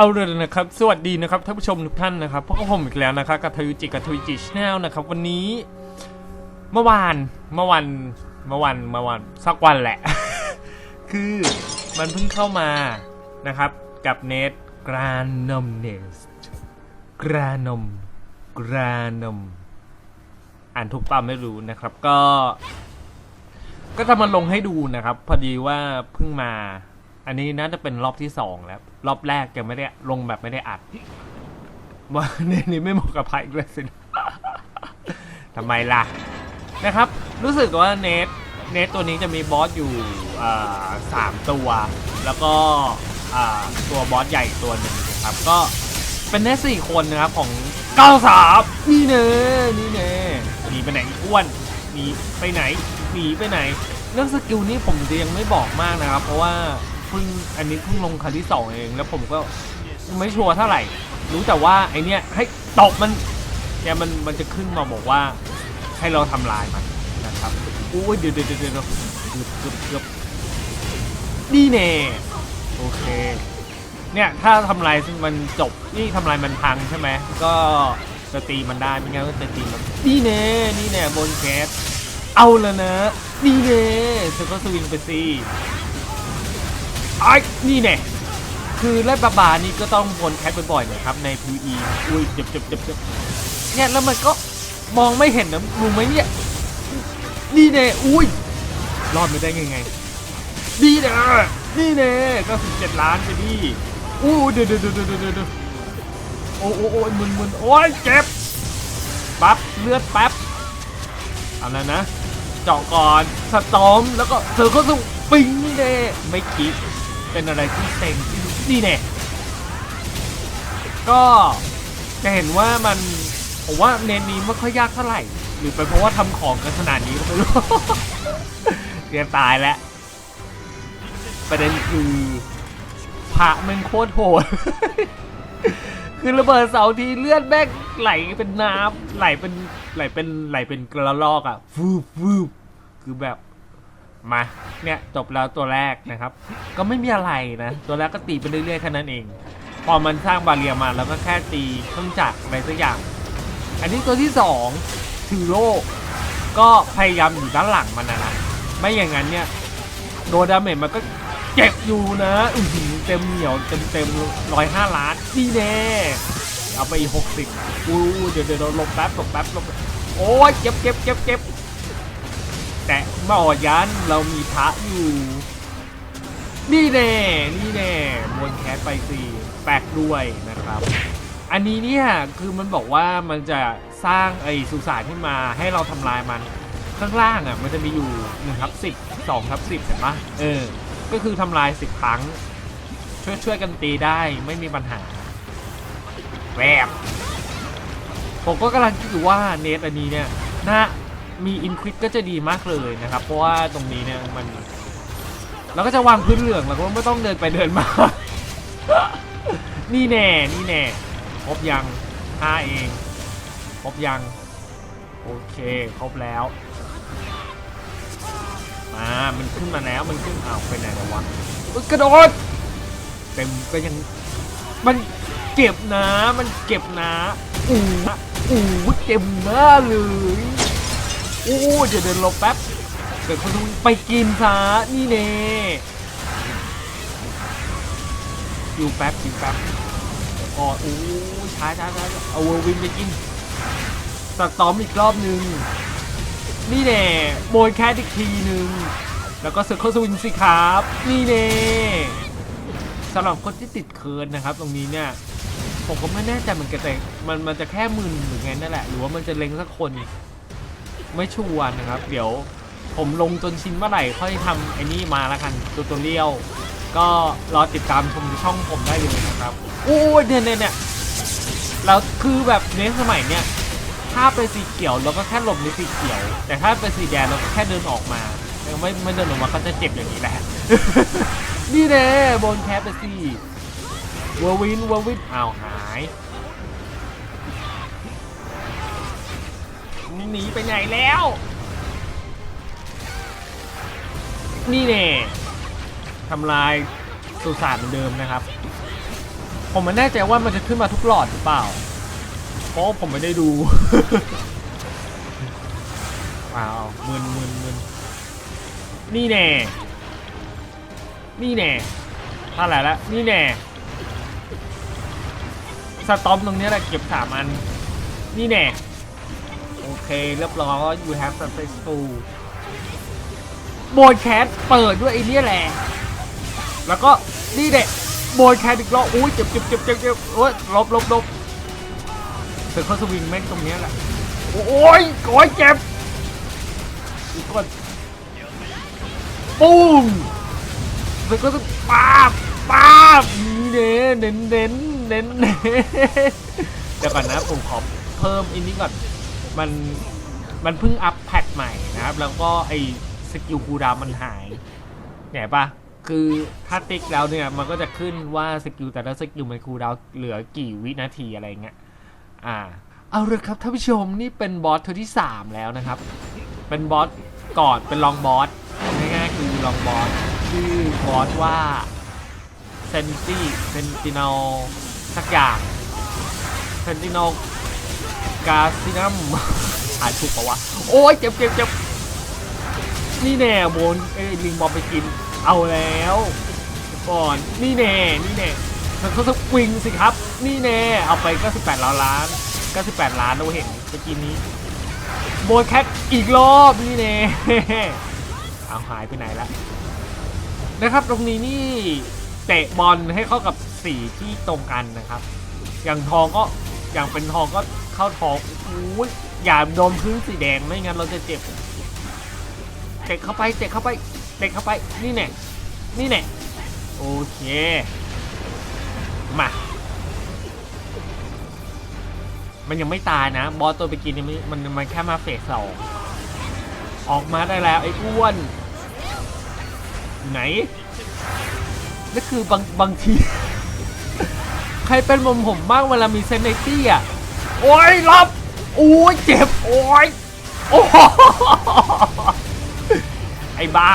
เอาเลยนะครับ สวัสดีนะครับท่านผู้ชมทุกท่านนะครับพบกับผมอีกแล้วนะครับกับทวิจิกับทวิจิชแนลนะครับ วันนี้ เมื่อวานเมื่อวันเมื่อวันเมื่อวันสักวันแหละ คือมันเพิ่งเข้ามานะครับกับเนตกรานมเนสกรานมกรานมอ่านถูกป่าไม่รู้นะครับ ก็ ก็จะมาลงให้ดูนะครับ พอดีว่าเพิ่งมา อันนี้น่าจะเป็นรอบที่สองแล้ว รอบแรกยังไม่ได้ลงแบบไม่ได้อัดว่าในนี้ไม่เหมาะกับไพ่เลยสินะทำไมล่ะนะครับ รู้สึกว่าเนทเนทตัวนี้จะมีบอสอยู่สามตัว แล้วก็ตัวบอสใหญ่ตัวหนึ่งนะครับ ก็เป็นเนทสี่คนนะครับของเก้าสามนี่เน่นี่เน่หนีไปไหนอ้วนหนีไปไหนหนีไปไหน เรื่องสกิลนี้ผมจะยังไม่บอกมากนะครับ เพราะว่า เพิ่งอันนี้เพิ่งลงครั้งที่สองเองแล้วผมก็ไม่ชัวร์เท่าไหร่ รู้แต่ว่าไอเนี้ยให้ตบมันเนี่ยมันมันจะขึ้นมาบอกว่าให้เราทำลายมันนะครับอุ้ยเดี๋ยวเดี๋ยวเดี๋ยวเดี๋ยวเกือบเกือบเกือบนี่แน่โอเคเนี่ยถ้าทำลายมันจบนี่ทำลายมันพังใช่ไหมก็จะตีมันได้ไม่งั้นก็จะตีมันนี่แน่นี่แน่บนแคสเอาแล้วนะนี่เน่เธอก็สวิงไปสิ ไอ้นี่เน่คือเล่นบาบานี่ก็ต้องวนแคทบ่อยๆนะครับใน PE อุ้ยเจ็บเจ็บเจ็บเจ็บเนี่ยแล้วมันก็มองไม่เห็นนะรู้ไหมเนี่ยนี่เน่อุ้ยรอดไม่ได้ไงไงนี่เน่นี่เน่ก็สิบเจ็ดล้านไปดิอู้เดี๋ยวเดี๋ยวเดี๋ยวเดี๋ยวเดี๋ยวโอ้โอ้โอ้ยมึนมึนโอ้ยเจ็บปั๊บเลือดแป๊บเอาแล้วนะเจาะก่อนสตอมแล้วก็เธอก็ต้องปิงนี่แน่ไม่คิด เป็นอะไรที่เซ็งที่สุดนี่แน่ก็จะเห็นว่ามันผมว่าเนนนี้ไม่ค่อยยากเท่าไหร่ หรือเป็นเพราะว่าทำของกันขนาดนี้ก็ไม่รู้เรียนตายแล้วประเด็นคือพระมันโคตรโหดคือระเบิดเสาทีเลือดแม่งไหลเป็นน้ำไหลเป็นไหลเป็นไหลเป็นกระลอกอะ่ะฟูบฟูบคือแบบ มาเนี่ยจบแล้วตัวแรกนะครับ ก็ไม่มีอะไรนะ ตัวแรกก็ตีไปเรื่อยๆแค่นั้นเอง พอมันสร้างบาเรียมาแล้วก็แค่ตีเครื่องจักรอะไรสักอย่าง อันนี้ตัวที่สองถือโลกก็พยายามอยู่ด้านหลังมันนะนะไม่อย่างนั้นเนี่ยโดนดาเมจมันก็เจ็บอยู่นะอือหือเต็มเหนียวเต็มเต็มร้อยห้าล้านนี่แน่เอาไปอีกหกสิบอู้เดี๋ยวเดี๋ยวลบแป๊บลบแป๊บลบโอ้ยเจ็บเจ็บเจ็บเจ็บ แต่ไม่อดยันเรามีพระอยู่ นี่แน่นี่แน่มวนแคสไปสีแปกด้วยนะครับ อันนี้เนี่ยคือมันบอกว่ามันจะสร้างไอ้สุสานขึ้นมาให้เราทำลายมันข้างล่างอะมันจะมีอยู่1ทับ10 2ทับ10เห็นปะเออ ก็คือทำลาย10ครั้ง ช่วยช่วยกันตีได้ไม่มีปัญหาแวบผมก็กำลังคิดอยู่ว่าเนตอันนี้เนี่ยน่า มีอินควิดก็จะดีมากเลยนะครับ เพราะว่าตรงนี้เนี่ยมัน เราก็จะวางพื้นเหลืองเราก็ไม่ต้องเดินไปเดินมา นี่แน่ นี่แน่ครบยังห้าเองครบยัง โอเคครบแล้ว มา มันขึ้นมาแล้วมันขึ้นอ้าวไปไหนแล้ววะกระโดดเต็มก็ยังมันเก็บนะ มันเก็บนะอู้อู้เต็มหน้าเลย อู้เดี๋ยวเดินหลบแป๊บเดี๋ยวเขาต้องไปกินซะนี่เน่อยู่แป๊บอยู่แป๊บอ๋อโอ้ช้าช้าช้าเอาเวอร์วินไปกินสตอมอีกรอบนึง นี่แน่โบยแคทอีกทีนึง แล้วก็เซอร์เคิลสวินสิครับ นี่เน่สำหรับคนที่ติดเคิร์นนะครับ ตรงนี้เนี่ยผมก็ไม่แน่ใจเหมือนกันแต่มันมันจะแค่มึนหรือไงนั่นแหละ หรือว่ามันจะเล็งสักคน ไม่ชัวร์นะครับ เดี๋ยวผมลงจนชินเมื่อไหร่ค่อยทำไอ้นี่มาแล้วกันตัวตัวเลี้ยว ก็รอติดตามชมช่องผมได้เลยนะครับโอ้ยเนี่ยเนี่ยเนี่ยแล้วคือแบบเนสมัยเนี่ยถ้าเป็นสีเขียวเราก็แค่หลบในสีเขียว แต่ถ้าเป็นสีแดงเราก็แค่เดินออกมาไม่ไม่เดินออกมาก็จะเจ็บอย่างนี้แหละนี่แน่บนแคปไปสิเวอร์วินเวอร์วินอ้าวหาย หนีไปไหนแล้ว นี่แน่ทำลายสุสานเหมือนเดิมนะครับ ผมไม่แน่ใจว่ามันจะขึ้นมาทุกหลอดหรือเปล่า เพราะผมไม่ได้ดู ว้าวมึนมึนมึนนี่แน่ นี่แน่เท่าไหร่ละนี่แน่สตอมตรงนี้แหละเก็บสามอัน นี่แน่ โอเค เรียบร้อย you have successful โบนแคสเปิดด้วยไอ้เนี่ยแหละ แล้วก็นี่เด็กโบนแคสอีกรอบอุ้ยเจ็บเจ็บเจ็บเจ็บเจ็บโอ้ยลบลบลบเสร็จเขาสวิงแม่งตรงนี้แหละ โอ้ยโอ้ยเจ็บอีกคนปุ้มเสร็จก็จะปาบปาบนี่เน้เน้นเน้นเน้นเน้นเดี๋ยวก่อนนะผมขอเพิ่มอันนี้ก่อน มันมันเพิ่งอัปแพทใหม่นะครับ แล้วก็ไอสกิลคูดาวมันหายเห็นปะคือถ้าติ๊กแล้วเนี่ยมันก็จะขึ้นว่าสกิลแต่ละสกิลมันคูดาวเหลือกี่วินาทีอะไรเงี้ยอ่าเอาเลยครับท่านผู้ชมนี่เป็นบอสตัวที่ 3 แล้วนะครับ เป็นบอสก่อนเป็นลองบอสง่ายๆคือลองบอสชื่อบอสว่าเซนตี้เซนติโนสักอย่างเซนติโน กาซินัมอ่านถูกปะวะ โอ้ยเจ็บเจ็บเจ็บนี่แน่โบนเอ้ยลิงบอมไปกิน เอาแล้วก่อนนี่แน่นี่แน่มันเขาสวิงสิครับ นี่แน่เอาไป 98 ล้านล้าน 98 ล้านเราเห็นเมื่อกี้นี้โบนแคทอีกรอบนี่แน่เอาหายไปไหนละนะครับ ตรงนี้นี่เตะบอลให้เข้ากับสีที่ตรงกันนะครับ อย่างทองก็อย่างเป็นทองก็ เข้าท้องอู้ยอย่าโดนพื้นสีแดงไม่งั้นเราจะเจ็บเตะเข้าไปเตะเข้าไปเตะเข้าไปนี่แน่นี่แน่โอเคมามันยังไม่ตายนะ บอสตัวไปกินยังไม่มันมันแค่มาเฟสสองออกมาได้แล้วไอ้อ้วนไหนนั่นคือบางบางที ใครเป็นผมผมบ้างเวลามีเซนเนตี้อะ โอ้ยรับโอ้ยเจ็บ โอ้ยโอ้ไอ้บ้า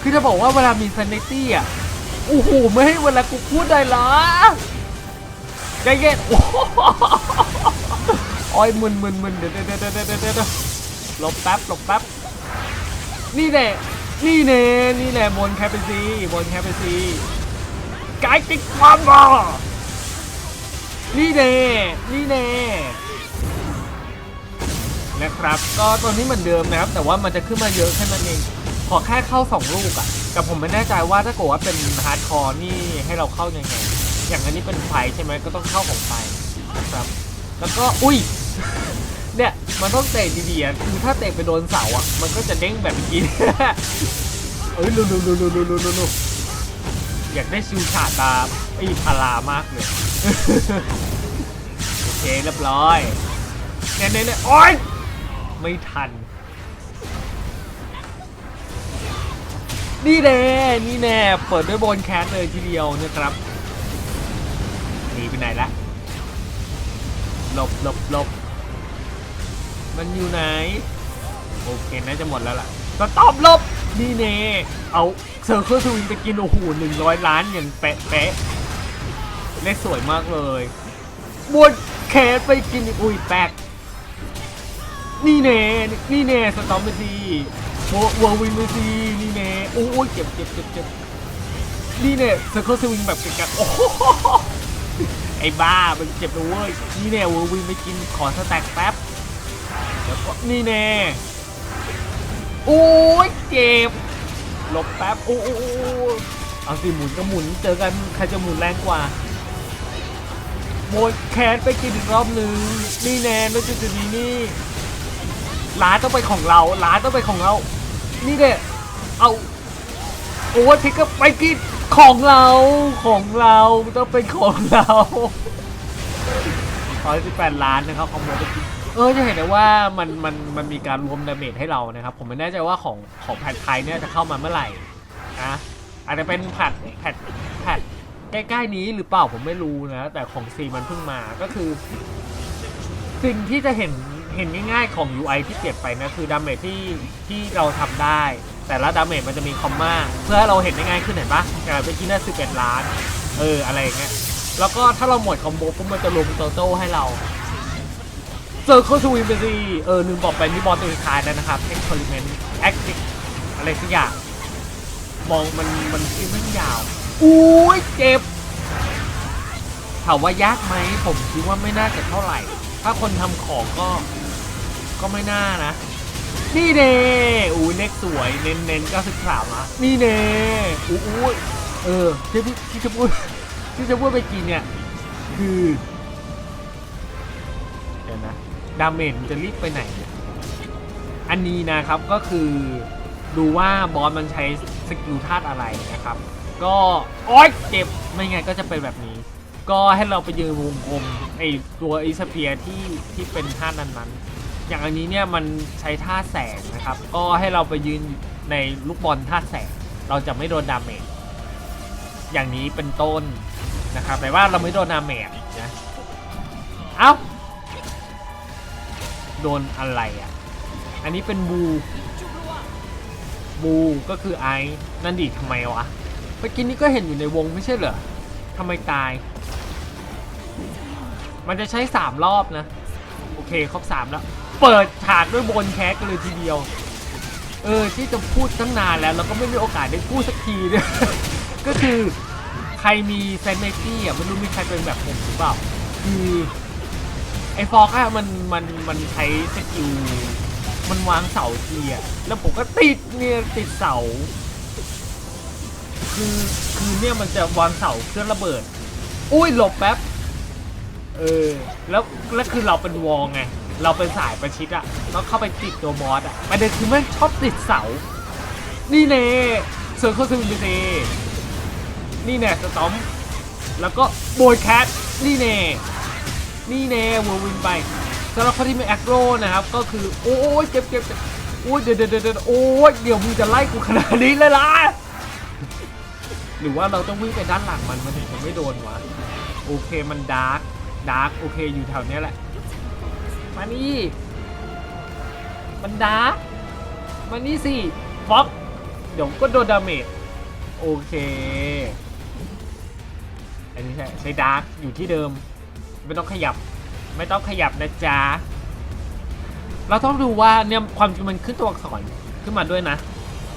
คือจะบอกว่าเวลามีเซนเนตี้อะ โอ้โห ไม่ให้เวลากูพูดได้เหรอใจเย็นโอ้โหโอ้ยมึนมึนมึนเดี๋ยวเดี๋ยวเดี๋ยวเดี๋ยวเดี๋ยวเดี๋ยวหลบแป๊บหลบแป๊บ นี่แน่นี่แน่นี่แน่บนแคปเปซีบนแคปเปซีกายติดความบ่ นี่แน่นี่แน่นะครับ ก็ตัวนี้เหมือนเดิมนะครับ แต่ว่ามันจะขึ้นมาเยอะแค่นั้นเอง ขอแค่เข้า 2 ลูกอะ่ะ แต่ผมไม่แน่ใจว่าถ้าเกิดว่าเป็นฮาร์ดคอร์นี่ให้เราเข้ายังไง อย่างอันนี้เป็นไฟใช่ไหมก็ต้องเข้าของไฟนะครับ แล้วก็อุ้ย เนี่ยมันต้องเตะดีๆคือถ้าเตะไปโดนเสาอะ มันก็จะเด้งแบบเมื่อกี้เอ้ยลุลุลุลุลุลุลุ อยากได้ชิวฉาตาไอ้พารามากเลย โอเคเรียบร้อยเนี่ยเนี่ยเนี่ยโอ๊ยไม่ทัน นี่แน่นี่แน่เปิดด้วยโบนแคสเลยทีเดียวนะครับหนีไปไหนละหลบหลบหลบมันอยู่ไหน โอเคน่าจะหมดแล้วล่ะสต็อปหลบ นี่เน่เอาเซอร์เคิลทวินไปกินโอ้โหหนึ่งร้อยล้านอย่างเป๊ะเป๊ะเลขสวยมากเลยบนแคสไปกินอุ้ยแปกนี่เน่นี่เน่สตอมไปทีโวววินไปทีนี่เน่โอ้ยเจ็บเจ็บเจ็บเจ็บนี่เน่เซอร์เคิลสวิงแบบเก่งๆโอ้โหไอ้บ้ามันเจ็บนะเว้ยนี่เน่ววินไปกินขอสแต็กแป๊บแล้วก็นี่เน่ อ้ยเจ็บหลบแป๊บโอ้โอ้อ้เอาสิหมุนก็หมุนเจอกันใครจะหมุนแรงกว่าโมดแคสไปกินอีกรอบหนึ่งนี่แน่แล้วจุดนี้นี่ร้านต้องไปของเราร้านต้องไปของเรา นี่เด้เอาโอ้ยพิกก็ไปกินของเราของเราต้องเป็นของเราร้อยสิบแปดล้านนะครับคอมโบไปกิน เออจะเห็นได้ว่ามันมันมันมีการรวมดาเมจให้เรานะครับ ผมไม่แน่ใจว่าของของแพทไทยเนี่ยจะเข้ามาเมื่อไหร่นะอาจจะเป็นแพทแพทแพทใกล้ๆนี้หรือเปล่าผมไม่รู้นะ แต่ของซีมันเพิ่งมาก็คือ สิ่งที่จะเห็นเห็นง่ายๆของ UI ที่เปลี่ยนไปนะคือดาเมจที่ที่เราทำได้ แต่ละดาเมจมันจะมีคอมมาเพื่อให้เราเห็นได้ง่ายขึ้นเห็นปะอย่างเมื่อกี้น่า11ล้าน เอออะไรอย่างเงี้ยแล้วก็ถ้าเราหมดคอมโบปุ๊บมันจะรวมโตโต้ให้เรา เซอร์เคิลทวินไปดีเออลืมบอกไปนี่บอลตัวสุดท้ายแล้วนะครับ experiment active อะไรสักอย่าง มองมันมันคิดมันยาวอุ้ยเจ็บถามว่ายากไหมผมคิดว่าไม่น่าจะเท่าไหร่ ถ้าคนทำของก็ก็ไม่น่านะ นี่เน่อู้เน็กสวยเน้นเน้นก็สิบสามอะนี่เน่อู้เออที่ที่จะพูดที่จะพูดไปกินเนี่ยคือ ดาเมจจะรีบไปไหน อันนี้นะครับก็คือดูว่าบอสมันใช้สกิลธาตุอะไรนะครับ ก็โอ๊ยเจ็บไม่ไงก็จะเป็นแบบนี้ ก็ให้เราไปยืนวงกลมไอตัวไอสเปียที่ที่เป็นท่านั้นๆ อย่างอันนี้เนี่ยมันใช้ท่าแสงนะครับ ก็ให้เราไปยืนในลูกบอลท่าแสง เราจะไม่โดนดาเมจอย่างนี้เป็นต้นนะครับแต่ว่าเราไม่โดนดาเมจนะ เอ้า โดนอะไรอะ อันนี้เป็นบู บูก็คือไอ้นั่นดิทำไมวะ เมื่อกี้นี้ก็เห็นอยู่ในวงไม่ใช่เหรอทำไมตาย มันจะใช้สามรอบนะ โอเคครบสามแล้ว เปิดฉากด้วยบนแคสกันเลยทีเดียว เออ ที่จะพูดตั้งนานแล้วแล้วก็ไม่มีโอกาสได้พูดสักทีเนี่ยก็คือใครมีเซนเนตี้อะไม่รู้มีใครเป็นแบบผมหรือเปล่าคือ ไอ้ฟอกอะมันมันมันใช้สกิลมันวางเสาทีอะแล้วผมก็ติดเนี่ยติดเสา คือคือเนี่ยมันจะวางเสาเครื่องระเบิด อุ้ยหลบแป๊บ เออ แล้วแล้วคือเราเป็นวองไง เราเป็นสายประชิดอะแล้วเข้าไปติดตัวบอสอะประเด็นคือแม่งชอบติดเสา นี่เน่เซอร์เคิลซูมิเซนี่แน่สตอม แล้วก็โบยแคท นี่เน่ นี่เน่เวอร์วินไปสำหรับคนที่มีแอคโรนะครับก็คือโอ้ยเจ็บเจ็บโอ้ยเดี๋ยวเดี๋ยวเดี๋ยวโอ้ยเดี๋ยวมึงจะไล่กูขนาดนี้เลยล่ะหรือว่าเราต้องวิ่งไปด้านหลังมันมันถึงจะไม่โดนวะโอเคมันดาร์กดาร์กโอเคอยู่แถวนี้แหละมานี่มันดาร์กมานี่สิฟ็อกเดี๋ยวก็โดนดาเมจโอเคอันนี้ใช่ใช้ดาร์กอยู่ที่เดิม ไม่ต้องขยับ ไม่ต้องขยับนะจ๊ะ เราต้องดูว่าเนี่ยความจริงมันขึ้นตัวอักษรขึ้นมาด้วยนะ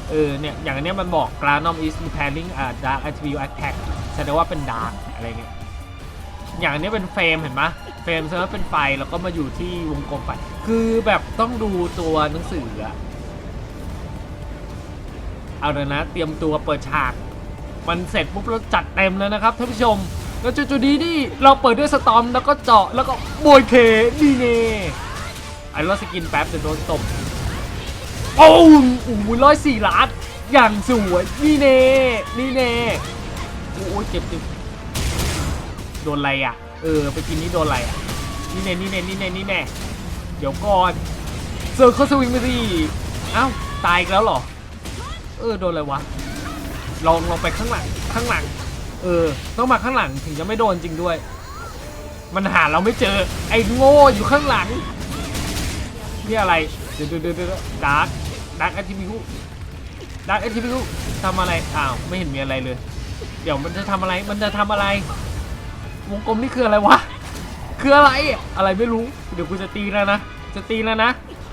เออเนี่ยอย่างอันเนี้ยมันบอก g r a n o m is repairing a dark attribute attack แสดงว่าเป็น dark อะไรเงี้ย อย่างอันเนี้ยเป็นเฟรมเห็นไหมเฟรมแสดงว่าเป็นไฟแล้วก็มาอยู่ที่วงกลมไฟ คือแบบต้องดูตัวหนังสืออะเอาเลยนะ เตรียมตัวเปิดฉาก มันเสร็จปุ๊บเราจัดเต็มแล้วนะครับท่านผู้ชม แล้วจุดๆนี้นี่เราเปิดด้วยสตอมแล้วก็เจาะแล้วก็โบยเคนี่เน่ไอ้เราสกินแป๊บจะโดนตบโอ้โหร้อยสี่ล้านอย่างสวยนี่เน่นี่เน่โอ้ยเจ็บเจ็บโดนอะไรอะ เออไปกินนี่โดนอะไรอะนี่เน่นี่เน่นี่เน่นี่เน่เดี๋ยวก่อนเซอร์เขาสวิงไปสิเอ้าตายอีกแล้วเหรอ เออโดนอะไรวะลองลองไปข้างหลังข้างหลัง เออ ต้องมาข้างหลังถึงจะไม่โดนจริงด้วย มันหาเราไม่เจอ ไอ้โง่อยู่ข้างหลัง นี่อะไร เดี๋ยวเดี๋ยวเดี๋ยวเดี๋ยวดาร์กดาร์กแอทิวิวดาร์กแอทิวิวทำอะไร อ้าว ไม่เห็นมีอะไรเลย เดี๋ยวมันจะทำอะไร มันจะทำอะไร วงกลมนี่คืออะไรวะ คืออะไร อะไรไม่รู้ เดี๋ยวกูจะตีแล้วนะ จะตีแล้วนะ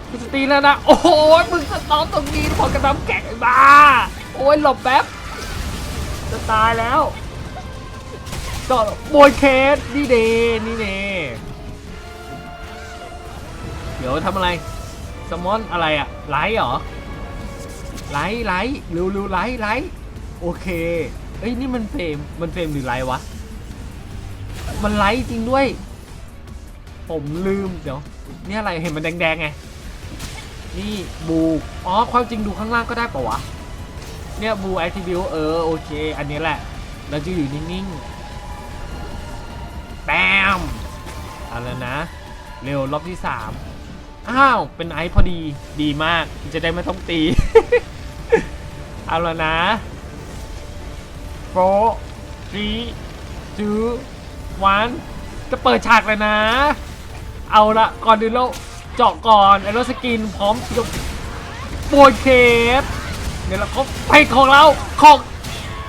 กูจะตีแล้วนะ โอ้โห มึงสตอมตรงนี้พอกระทำแกะบ้า โอ้ยหลบแป๊บจะตายแล้ว ก็โบยเคสนี่เดนี่เดเดี๋ยวทำอะไรสมอนอะไรอะไลท์เหรอไลท์ไลท์เร็วเร็วไลท์ไลท์โอเคเอ้ยนี่มันเฟรมมันเฟรมหรือไลท์วะมันไลท์จริงด้วย ผมลืมเดี๋ยวนี่อะไรเห็นมันแดงๆไงนี่บูอ๋อความจริงดูข้างล่างก็ได้ปะวะเนี่ยบูแอคทีวิวเออโอเค อันนี้แหละเราจะอยู่นิ่งๆ แปมอาแล้วนะ เร็วรอบที่สามอ้าว เป็นไอซ์พอดีดีมากจะได้ไม่ต้องตี เอาแล้วนะโฟร์ทีทูวันจะเปิดฉากเลยนะ เอาละก่อนอื่นเราเจาะก่อนไอรอนสกินพร้อมยกโบยเคสเดี๋ยวเราเขาไปของเราของ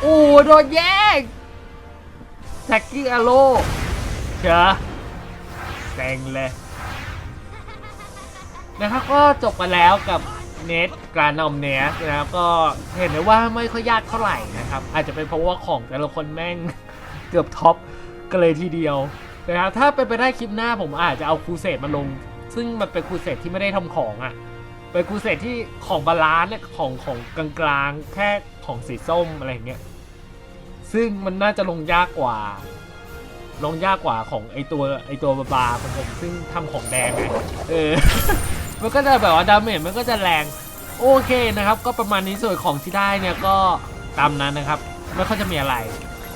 โอ้โดนแย่งแท็กกิ้อโร่ เชอะแดงเลยนะครับก็จบไปแล้วกับเน็ตกรานอมเนสนะครับก็เห็นได้ว่าไม่ค่อยยากเท่าไหร่นะครับ อาจจะเป็นเพราะว่าของแต่ละคนแม่งเกือบท็อปกันเลยทีเดียวนะครับถ้าเป็นไปได้คลิปหน้าผมอาจจะเอาครูเสดมาลง ซึ่งมันเป็นครูเสดที่ไม่ได้ทำของอะ่ะเป็นครูเสดที่ของบาลานซ์เนี่ยของของกลางๆแค่ของสีส้มอะไรอย่างเงี้ยซึ่งมันน่าจะลงยากกว่า ลงยากกว่าของไอตัวไอตัวบาบาของผมซึ่งทำของแดงไงเออ มันก็จะแบบว่าดาเมจมันก็จะแรงโอเคนะครับ ก็ประมาณนี้ส่วนของที่ได้เนี่ยก็ตามนั้นนะครับ ไม่ค่อยจะมีอะไร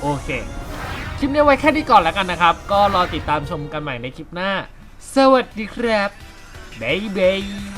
โอเคคลิปนี้ไว้แค่นี้ก่อนแล้วกันนะครับ ก็รอติดตามชมกันใหม่ในคลิปหน้า สวัสดีครับบ๊ายบาย